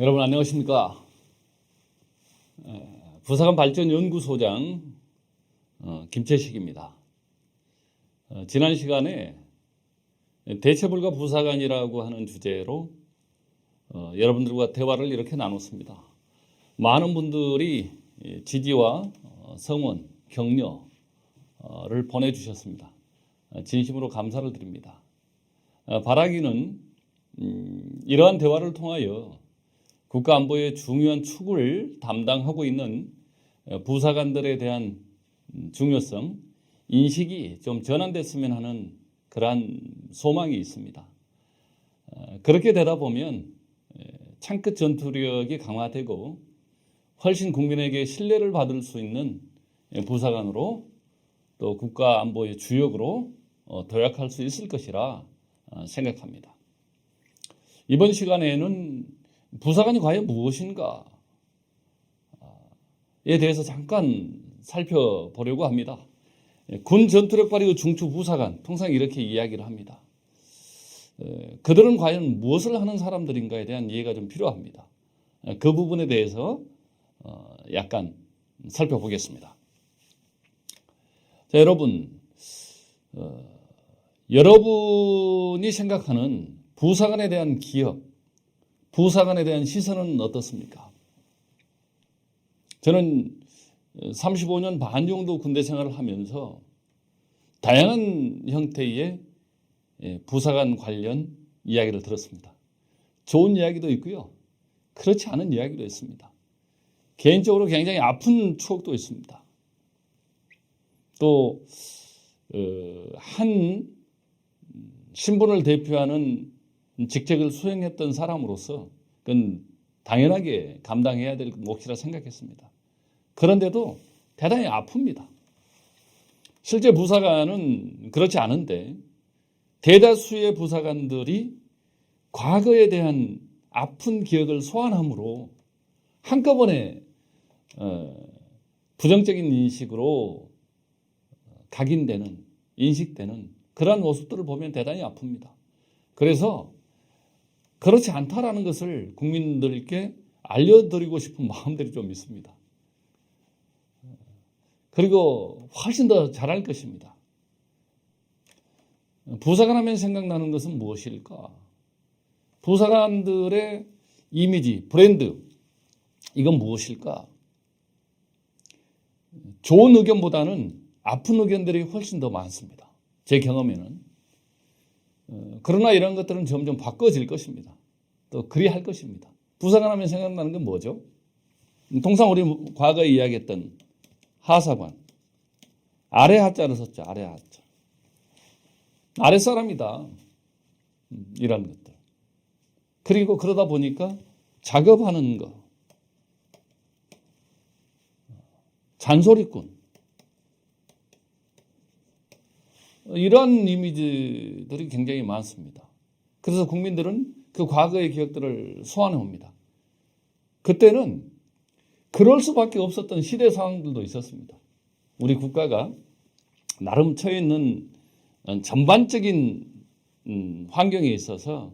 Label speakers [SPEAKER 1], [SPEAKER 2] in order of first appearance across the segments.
[SPEAKER 1] 여러분 안녕하십니까? 에, 부사관 발전 연구소장 어, 김채식입니다. 어, 지난 시간에 대체불가 부사관이라고 하는 주제로 어, 여러분들과 대화를 이렇게 나눴습니다. 많은 분들이 예, 지지와 어, 성원, 격려를 보내주셨습니다. 어, 진심으로 감사를 드립니다. 어, 바라기는 음, 이러한 대화를 통하여 국가 안보의 중요한 축을 담당하고 있는 어, 부사관들에 대한 음, 중요성, 인식이 좀 전환됐으면 하는 그러한 소망이 있습니다. 어, 그렇게 되다 보면 에, 창끝 전투력이 강화되고 훨씬 국민에게 신뢰를 받을 수 있는 에, 부사관으로 또 국가 안보의 주역으로 어, 도약할 수 있을 것이라 어, 생각합니다. 이번 시간에는 부사관이 과연 무엇인가에 대해서 잠깐 살펴보려고 합니다. 예, 군 전투력 발휘 중추 부사관 통상 이렇게 이야기를 합니다. 에, 그들은 과연 무엇을 하는 사람들인가에 대한 이해가 좀 필요합니다. 에, 그 부분에 대해서 어, 약간 살펴보겠습니다. 자, 여러분, 어, 여러분이 생각하는 부사관에 대한 기억, 부사관에 대한 시선은 어떻습니까? 저는 35년 반 정도 군대 생활을 하면서 다양한 형태의 예, 부사관 관련 이야기를 들었습니다. 좋은 이야기도 있고요. 그렇지 않은 이야기도 있습니다. 개인적으로 굉장히 아픈 추억도 있습니다. 또, 어, 한 신분을 대표하는 직책을 수행했던 사람으로서 그건 당연하게 감당해야 될 몫이라 생각했습니다. 그런데도 대단히 아픕니다. 실제 부사관은 그렇지 않은데 대다수의 부사관들이 과거에 대한 아픈 기억을 소환함으로 한꺼번에 어, 부정적인 인식으로 각인되는 인식되는 그러한 모습들을 보면 대단히 아픕니다. 그래서 그렇지 않다라는 것을 국민들께 알려드리고 싶은 마음들이 좀 있습니다. 그리고 훨씬 더 잘할 것입니다. 부사관 하면 생각나는 것은 무엇일까? 부사관들의 이미지, 브랜드, 이건 무엇일까? 좋은 의견보다는 아픈 의견들이 훨씬 더 많습니다. 제 경험에는. 어, 그러나 이런 것들은 점점 바꿔질 것입니다. 또 그리 할 것입니다. 부사관 하면 생각나는 건 뭐죠? 통상 우리 과거에 이야기했던 하사관. 아래 하자를 썼죠. 아래 하자. 아래 사람이다. 음, 이런 것들. 그리고 그러다 보니까 작업하는 거. 잔소리꾼. 이런 이미지들이 굉장히 많습니다. 그래서 국민들은 그 과거의 기억들을 소환해 옵니다. 그때는 그럴 수밖에 없었던 시대 상황들도 있었습니다. 우리 국가가 나름 처해 있는 전반적인 음, 환경에 있어서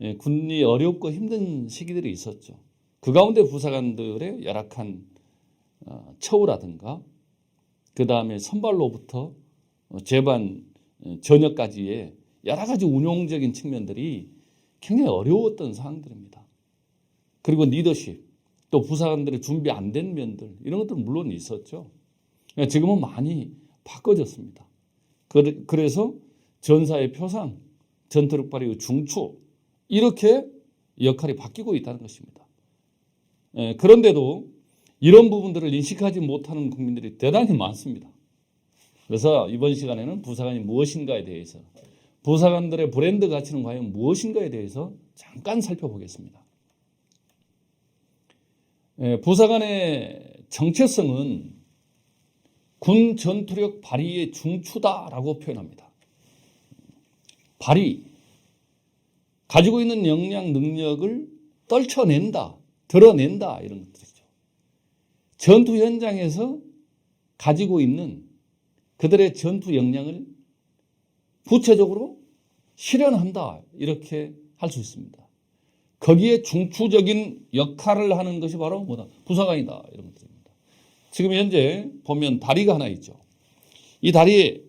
[SPEAKER 1] 예, 군이 어렵고 힘든 시기들이 있었죠. 그 가운데 부사관들의 열악한 어, 처우라든가 그 다음에 선발로부터 어, 재반 어, 전역까지의 여러 가지 운용적인 측면들이 굉장히 어려웠던 상황들입니다. 그리고 리더십, 또 부사관들의 준비 안 된 면들 이런 것들은 물론 있었죠. 그러니까 지금은 많이 바꿔졌습니다. 그래서 전사의 표상, 전투력 발휘의 중추 이렇게 역할이 바뀌고 있다는 것입니다. 예, 그런데도 이런 부분들을 인식하지 못하는 국민들이 대단히 많습니다. 그래서 이번 시간에는 부사관이 무엇인가에 대해서 부사관들의 브랜드 가치는 과연 무엇인가에 대해서 잠깐 살펴보겠습니다. 예, 부사관의 정체성은 군 전투력 발휘의 중추다라고 표현합니다. 발휘, 가지고 있는 역량, 능력을 떨쳐낸다, 드러낸다 이런 것들이죠. 전투 현장에서 가지고 있는 그들의 전투 역량을 구체적으로 실현한다 이렇게 할 수 있습니다. 거기에 중추적인 역할을 하는 것이 바로 뭐다? 부사관이다. 이런 것들입니다. 지금 현재 보면 다리가 하나 있죠. 이 다리에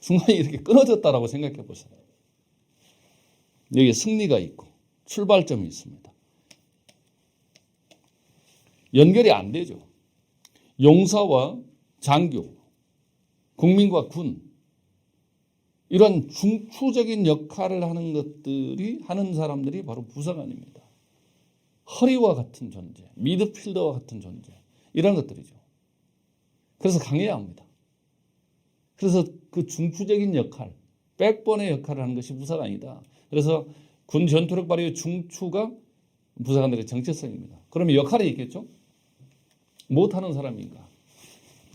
[SPEAKER 1] 순간이 이렇게 끊어졌다라고 생각해 보세요. 여기 승리가 있고 출발점이 있습니다. 연결이 안 되죠. 용사와 장교, 국민과 군, 이런 중추적인 역할을 하는 것들이 하는 사람들이 바로 부사관입니다. 허리와 같은 존재, 미드필더와 같은 존재, 이런 것들이죠. 그래서 강해야 합니다. 그래서 그 중추적인 역할, 백번의 역할을 하는 것이 부사관이다. 그래서 군 전투력 발휘의 중추가 부사관들의 정체성입니다. 그러면 역할이 있겠죠? 못하는 사람인가?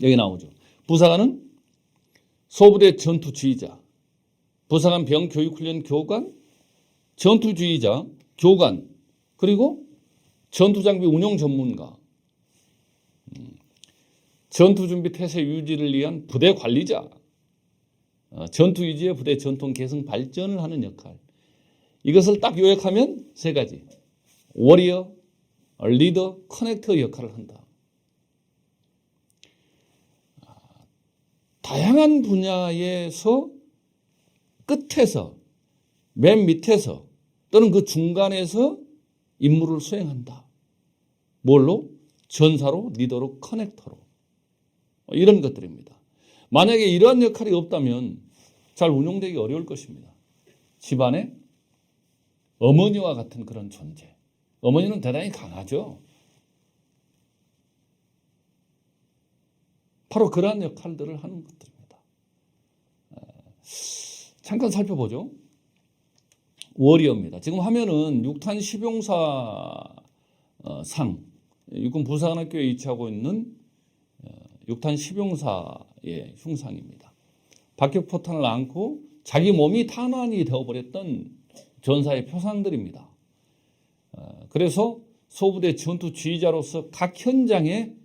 [SPEAKER 1] 여기 나오죠. 부사관은 소부대 전투주의자, 부사관 병교육훈련 교관, 전투주의자, 교관, 그리고 전투장비 운용 전문가, 음, 전투준비 태세 유지를 위한 부대 관리자, 어, 전투 유지의 부대 전통 개성 발전을 하는 역할. 이것을 딱 요약하면 세 가지. 워리어, 리더, 커넥터 역할을 한다. 다양한 분야에서 끝에서 맨 밑에서 또는 그 중간에서 임무를 수행한다. 뭘로? 전사로, 리더로, 커넥터로. 이런 것들입니다. 만약에 이러한 역할이 없다면 잘 운용되기 어려울 것입니다. 집안에 어머니와 같은 그런 존재. 어머니는 대단히 강하죠. 바로 그러한 역할들을 하는 것들입니다. 잠깐 살펴보죠. 워리어입니다. 지금 화면은 6탄 시병사 어, 상, 육군 부사관학교에 위치하고 있는 6탄 시병사의 흉상입니다. 박격포탄을 안고 자기 몸이 탄환이 되어버렸던 전사의 표상들입니다. 어, 그래서 소부대 전투 지휘자로서 각 현장에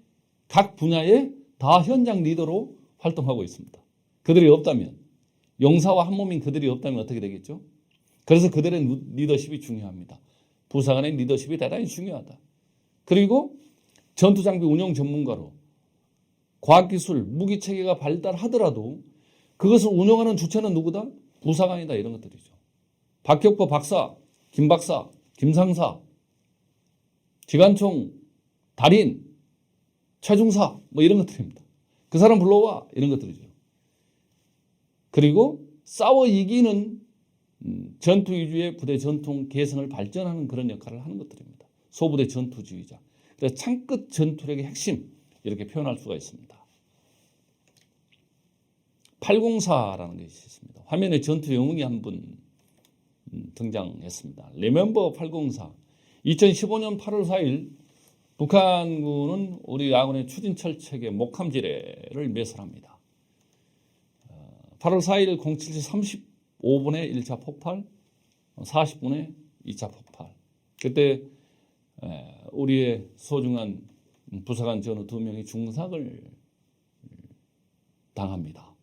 [SPEAKER 1] 각 분야에 다 현장 리더로 활동하고 있습니다. 그들이 없다면 용사와 한 몸인 그들이 없다면 어떻게 되겠죠? 그래서 그들의 리더십이 중요합니다. 부사관의 리더십이 대단히 중요하다. 그리고 전투 장비 운영 전문가로 과학기술, 무기 체계가 발달하더라도 그것을 운영하는 주체는 누구다? 부사관이다. 이런 것들이죠. 박혁보 박사, 김 박사, 김상사, 기관총, 달인, 최중사, 뭐 이런 것들입니다. 그 사람 불러와. 이런 것들이죠. 그리고 싸워 이기는 음, 전투 위주의 부대 전통 개성을 발전하는 그런 역할을 하는 것들입니다. 소부대 전투주의자. 그래서 창끝 전투력의 핵심 이렇게 표현할 수가 있습니다. 804라는 것이 있습니다. 화면에 전투 영웅이 한 분 등장했습니다. 레멤버 804. 2015년 8월 4일 북한군은 우리 아군의 추진철 책의 목함지뢰를 매설합니다. 8월 4일 07시 35분에 1차 폭발, 40분에 2차 폭발. 그때 우리의 소중한 부사관 전우 두 명이 중삭을 당합니다.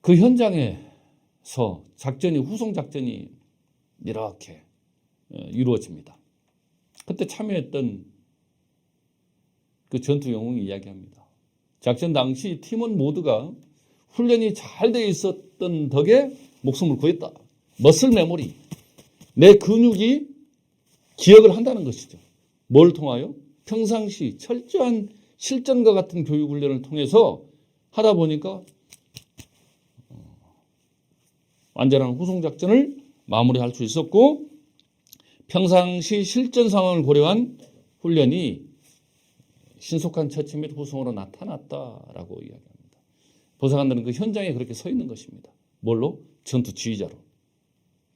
[SPEAKER 1] 그 현장에서 작전이 후송 작전이 이렇게 이루어집니다. 그때 참여했던 그 전투 영웅이 이야기합니다. 작전 당시 팀원 모두가 훈련이 잘돼 있었던 덕에 목숨을 구했다. 머슬 메모리. 내 근육이 기억을 한다는 것이죠. 뭘 통하여? 평상시 철저한 실전과 같은 교육 훈련을 통해서 하다 보니까 어, 완전한 후송 작전을 마무리할 수 있었고 평상시 실전 상황을 고려한 훈련이 신속한 처치 및 후송으로 나타났다라고 이야기합니다. 보상관들은 그 현장에 그렇게 서 있는 것입니다. 뭘로? 전투 지휘자로.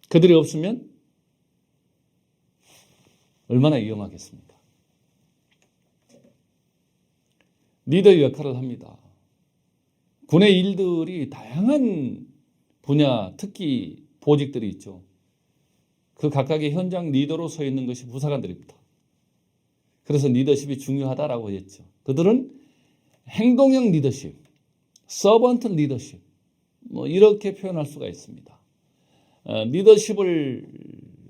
[SPEAKER 1] 그들이 없으면 얼마나 위험하겠습니까? 리더의 역할을 합니다. 군의 일들이 다양한 분야, 특히 보직들이 있죠. 그 각각의 현장 리더로 서 있는 것이 부사관들입니다. 그래서 리더십이 중요하다라고 했죠. 그들은 행동형 리더십, 서번트 리더십, 뭐 이렇게 표현할 수가 있습니다. 어, 리더십을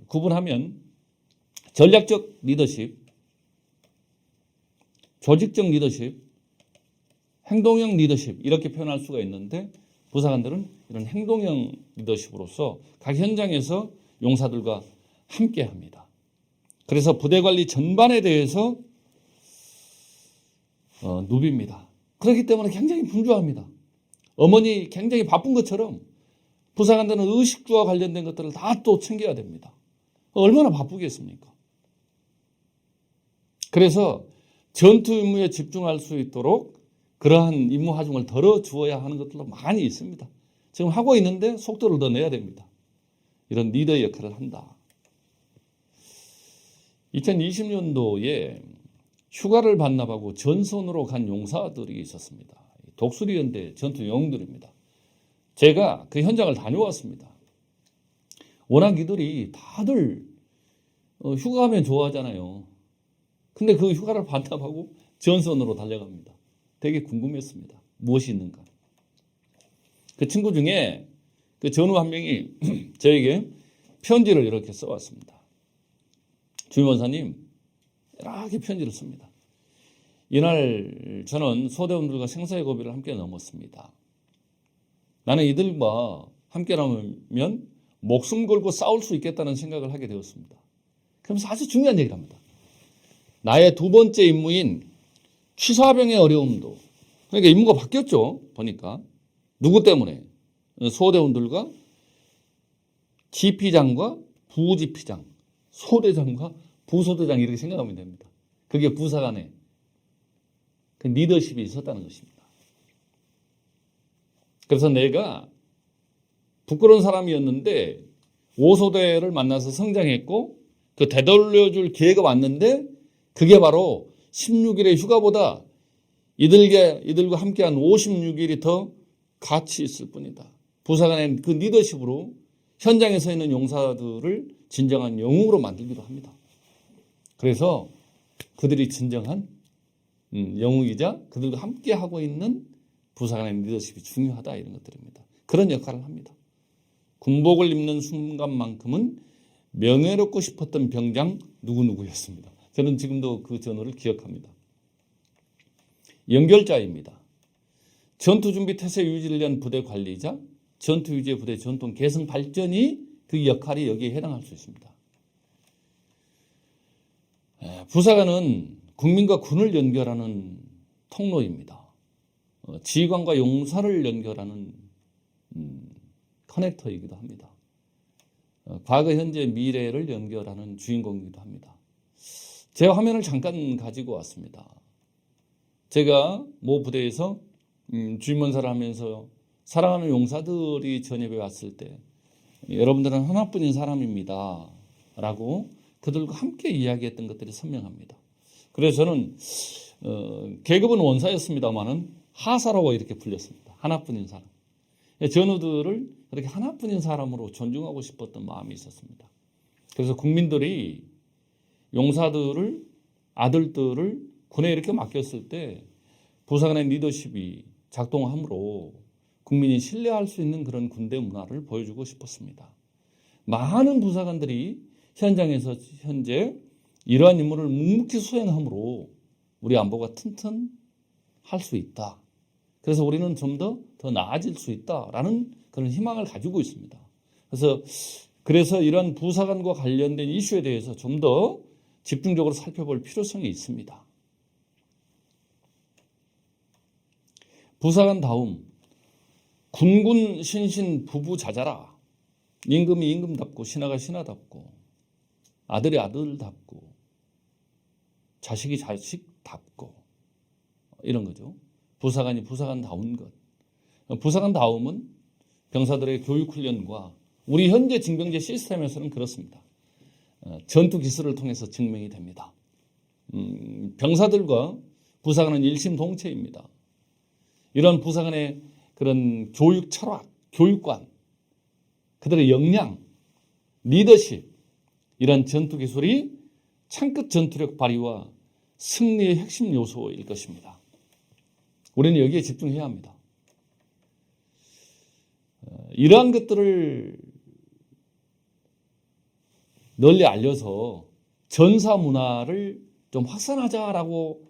[SPEAKER 1] 구분하면 전략적 리더십, 조직적 리더십, 행동형 리더십 이렇게 표현할 수가 있는데 부사관들은 이런 행동형 리더십으로서 각 현장에서 용사들과 함께 합니다. 그래서 부대 관리 전반에 대해서 어, 누비입니다. 그렇기 때문에 굉장히 분주합니다. 어머니 굉장히 바쁜 것처럼 부사관들은 의식주와 관련된 것들을 다 또 챙겨야 됩니다. 얼마나 바쁘겠습니까? 그래서 전투 임무에 집중할 수 있도록 그러한 임무 하중을 덜어 주어야 하는 것들도 많이 있습니다. 지금 하고 있는데 속도를 더 내야 됩니다. 이런 리더 역할을 한다. 2020년도에 휴가를 반납하고 전선으로 간 용사들이 있었습니다. 독수리연대 전투 영웅들입니다. 제가 그 현장을 다녀왔습니다. 워낙 이들이 다들 어, 휴가 가면 좋아하잖아요. 근데 그 휴가를 반납하고 전선으로 달려갑니다. 되게 궁금했습니다. 무엇이 있는가. 그 친구 중에 그 전우 한 명이 저에게 편지를 이렇게 써왔습니다. 주임 원사님, 이렇게 편지를 씁니다. 이날 저는 소대원들과 생사의 고비를 함께 넘었습니다. 나는 이들과 함께 남으면 목숨 걸고 싸울 수 있겠다는 생각을 하게 되었습니다. 그러면서 아주 중요한 얘기를 합니다. 나의 두 번째 임무인 취사병의 어려움도 그러니까 임무가 바뀌었죠. 보니까 누구 때문에 소대원들과 지피장과 부지피장, 소대장과 부소대장 이렇게 생각하면 됩니다. 그게 부사 간에 그 리더십이 있었다는 것입니다. 그래서 내가 부끄러운 사람이었는데 오소대를 만나서 성장했고 그 되돌려줄 기회가 왔는데 그게 바로 16일의 휴가보다 이들과, 이들과 함께한 56일이 더 가치 있을 뿐이다. 부사관의 그 리더십으로 현장에 서 있는 용사들을 진정한 영웅으로 만들기도 합니다. 그래서 그들이 진정한 음, 영웅이자 그들과 함께 하고 있는 부사관의 리더십이 중요하다 이런 것들입니다. 그런 역할을 합니다. 군복을 입는 순간만큼은 명예롭고 싶었던 병장 누구누구였습니다. 저는 지금도 그 전후를 기억합니다. 연결자입니다. 전투준비 태세 위한 부대 관리자, 전투 유지 부대 전통 개성 발전이 그 역할이 여기에 해당할 수 있습니다. 부사관은 국민과 군을 연결하는 통로입니다. 어, 지휘관과 용사를 연결하는 음, 커넥터이기도 합니다. 어, 과거, 현재, 미래를 연결하는 주인공이기도 합니다. 제 화면을 잠깐 가지고 왔습니다. 제가 모 부대에서 음, 주임원사를 하면서 사랑하는 용사들이 전입에 왔을 때 여러분들은 하나뿐인 사람입니다. 라고 그들과 함께 이야기했던 것들이 선명합니다. 그래서 저는 어, 계급은 원사였습니다만은 하사라고 이렇게 불렸습니다. 하나뿐인 사람. 전우들을 그렇게 하나뿐인 사람으로 존중하고 싶었던 마음이 있었습니다. 그래서 국민들이 용사들을 아들들을 군에 이렇게 맡겼을 때 부사관의 리더십이 작동하므로 국민이 신뢰할 수 있는 그런 군대 문화를 보여주고 싶었습니다. 많은 부사관들이 현장에서 현재 이러한 임무를 묵묵히 수행함으로 우리 안보가 튼튼할 수 있다. 그래서 우리는 좀 더더 나아질 수 있다라는 그런 희망을 가지고 있습니다. 그래서 그래서 이런 부사관과 관련된 이슈에 대해서 좀 더 집중적으로 살펴볼 필요성이 있습니다. 부사관 다음 군군 신신 부부 자자라 임금이 임금답고 신하가 신하답고 아들이 아들답고 자식이 자식답고 이런 거죠. 부사관이 부사관다운 것. 부사관다움은 병사들의 교육 훈련과 우리 현재 징병제 시스템에서는 그렇습니다. 어, 전투 기술을 통해서 증명이 됩니다. 음, 병사들과 부사관은 일심동체입니다. 이런 부사관의 그런 교육 철학, 교육관, 그들의 역량, 리더십, 이런 전투 기술이 창끝 전투력 발휘와 승리의 핵심 요소일 것입니다. 우리는 여기에 집중해야 합니다. 어, 이러한 것들을 널리 알려서 전사 문화를 좀 확산하자라고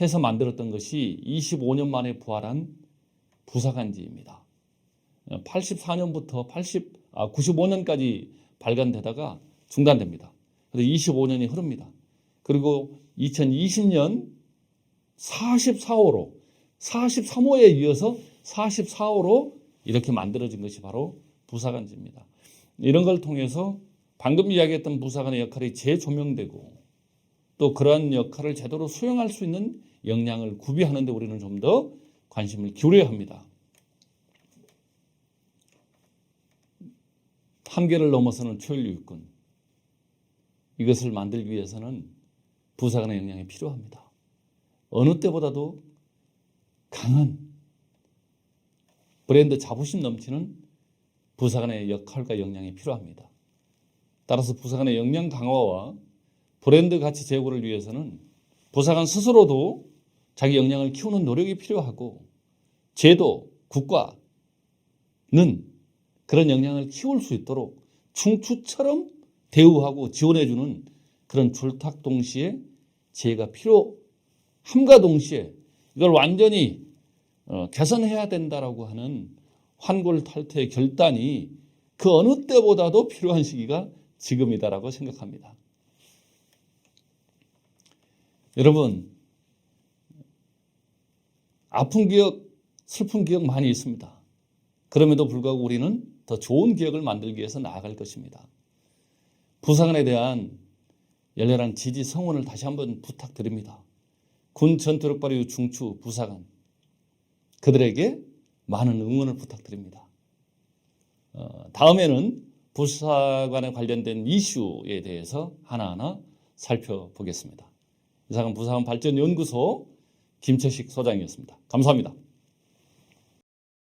[SPEAKER 1] 해서 만들었던 것이 25년 만에 부활한 부사관지입니다. 84년부터 80, 아, 95년까지 발간되다가 중단됩니다. 그래서 25년이 흐릅니다. 그리고 2020년 44호로 43호에 이어서 44호로 이렇게 만들어진 것이 바로 부사관지입니다. 이런 걸 통해서 방금 이야기했던 부사관의 역할이 재조명되고 또 그러한 역할을 제대로 수행할 수 있는 역량을 구비하는 데 우리는 좀 더 관심을 기울여야 합니다. 한계를 넘어서는 초연류 육군 이것을 만들기 위해서는 부사관의 역량이 필요합니다. 어느 때보다도 강한 브랜드 자부심 넘치는 부사관의 역할과 역량이 필요합니다. 따라서 부사관의 역량 강화와 브랜드 가치 제고를 위해서는 부사관 스스로도 자기 역량을 키우는 노력이 필요하고 제도, 국가는 그런 역량을 키울 수 있도록 충추처럼 대우하고 지원해주는 그런 줄탁 동시에 지혜가 필요함과 동시에 이걸 완전히 어, 개선해야 된다라고 하는 환골탈태의 결단이 그 어느 때보다도 필요한 시기가 지금이다라고 생각합니다. 여러분, 아픈 기억, 슬픈 기억 많이 있습니다. 그럼에도 불구하고 우리는 더 좋은 기억을 만들기 위해서 나아갈 것입니다. 부사관에 대한 열렬한 지지 성원을 다시 한번 부탁드립니다. 군 전투력발휘 중추 부사관 그들에게 많은 응원을 부탁드립니다. 어, 다음에는 부사관에 관련된 이슈에 대해서 하나하나 살펴보겠습니다. 이상은 부사관 발전연구소 김채식 소장이었습니다. 감사합니다.